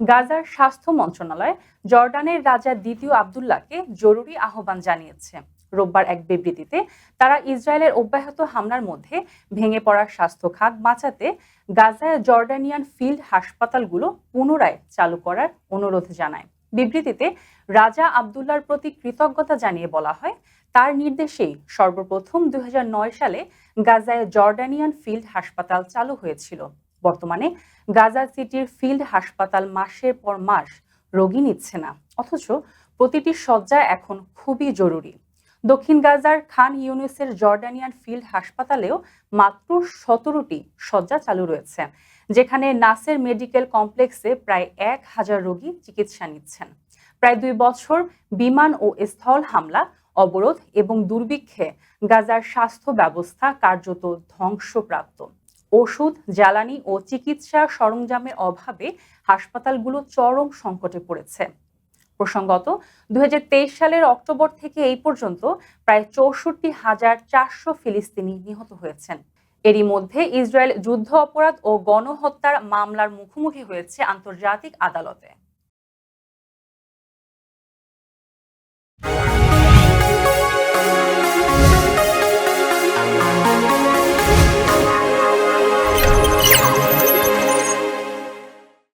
গাজার স্বাস্থ্য মন্ত্রণালয় জর্ডানের রাজা দ্বিতীয় আবদুল্লাহকে জরুরি আহ্বান জানিয়েছে। রোববার এক বিবৃতিতে তারা ইসরায়েলের অব্যাহত হামলার মধ্যে ভেঙে পড়া স্বাস্থ্য খাত বাঁচাতে গাজায় জর্ডানিয়ান ফিল্ড হাসপাতালগুলো পুনরায় চালু করার অনুরোধ জানায়। বিবৃতিতে রাজা আবদুল্লার প্রতি কৃতজ্ঞতা জানিয়ে বলা হয়, তার নির্দেশেই সর্বপ্রথম দুই হাজার নয় সালে গাজায় জর্ডানিয়ান ফিল্ড হাসপাতাল চালু হয়েছিল। বর্তমানে গাজা সিটির ফিল্ড হাসপাতাল মাসের পর মাস রোগী নিচ্ছে না। অথচ প্রতিটি শয্যা এখন খুবই জরুরি। দক্ষিণ গাজার খান ইউনুসের জর্ডানিয়ান ফিল্ড হাসপাতালেও মাত্র সতেরোটি শয্যা চালু রয়েছে, যেখানে নাসের মেডিকেল কমপ্লেক্সে প্রায় এক হাজার রোগী চিকিৎসা নিচ্ছেন। প্রায় দুই বছর বিমান ও স্থল হামলা, অবরোধ এবং দুর্ভিক্ষে গাজার স্বাস্থ্য ব্যবস্থা কার্যত ধ্বংসপ্রাপ্ত। ওষুধ, জ্বালানি ও চিকিৎসা সরঞ্জামের অভাবে হাসপাতালগুলো চরম সংকটে পড়েছে। প্রসঙ্গত দুই হাজার তেইশ সালের অক্টোবর থেকে এই পর্যন্ত প্রায় চৌষট্টি হাজার চারশো ফিলিস্তিনি নিহত হয়েছেন। এরই মধ্যে ইসরায়েল যুদ্ধ অপরাধ ও গণহত্যার মামলার মুখোমুখি হয়েছে আন্তর্জাতিক আদালতে।